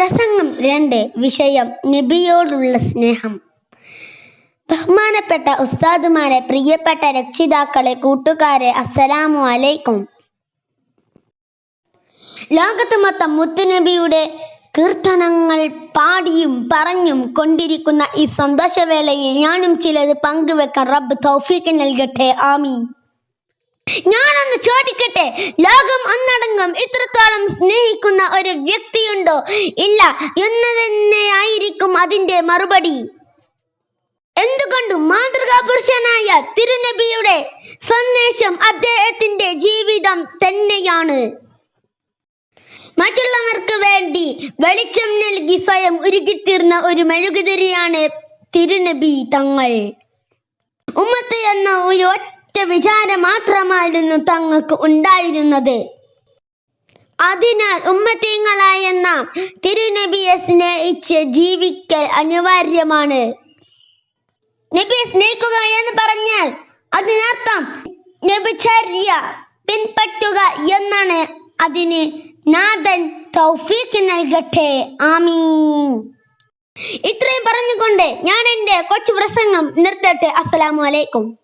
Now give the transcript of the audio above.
പ്രസംഗം രണ്ട് വിഷയം നബിയോടുള്ള സ്നേഹം. ബഹുമാനപ്പെട്ട ഉസ്താദുമാരെ പ്രിയപ്പെട്ട രക്ഷിതാക്കളെ കൂട്ടുകാരെ അസ്സലാമു അലൈക്കും. ലോകത്ത് മൊത്തം മുത്തുനബിയുടെ കീർത്തനങ്ങൾ പാടിയും പറഞ്ഞും കൊണ്ടിരിക്കുന്ന ഈ സന്തോഷവേളയിൽ ഞാനും ചിലത് പങ്കുവെക്കാൻ റബ്ബ് തൗഫീക്ക് നൽകട്ടെ ആമീൻ. ഞാനൊന്ന് ചോദിക്കട്ടെ ലോകം ഒന്നടങ്കം ഇത്രത്തോളം സ്നേഹിക്കുന്ന ഒരു വ്യക്തിയുണ്ടോ? ഇല്ല. എന്ന് തന്നെയായിരിക്കും അതിന്റെ മറുപടി? എന്തുകൊണ്ടും മാതൃകാ പുരുഷനായ തിരുനബിയുടെ സന്ദേശം അദ്ദേഹത്തിന്റെ ജീവിതം തന്നെയാണ്. മറ്റുള്ളവർക്ക് വേണ്ടി വെളിച്ചം നൽകി സ്വയം ഉരുകിത്തീർന്ന ഒരു മെഴുകുതിരിയാണ് തിരുനബി തങ്ങൾ. ഉമ്മത്ത് എന്ന ഒരു ഒറ്റ വിചാരം മാത്രമായിരുന്നു തങ്ങൾക്ക് ഉണ്ടായിരുന്നത്. അതിനാൽ ഉമ്മത്തീങ്ങളായ നാം തിരുനബിയെ സ്നേഹിച്ച് ജീവിക്കൽ അനിവാര്യമാണ്. നബിയെ സ്നേഹിക്കുക എന്ന് പറഞ്ഞാൽ അതിനർത്ഥം നബിചര്യ പിൻപറ്റുക എന്നാണ്. അതിന് നാഥൻ തൗഫീഖ് നൽകട്ടെ. ആമീൻ. ഇത്രയും പറഞ്ഞുകൊണ്ട് ഞാൻ എന്റെ കൊച്ചു പ്രസംഗം നിർത്തട്ടെ. അസ്സലാമു അലൈക്കും.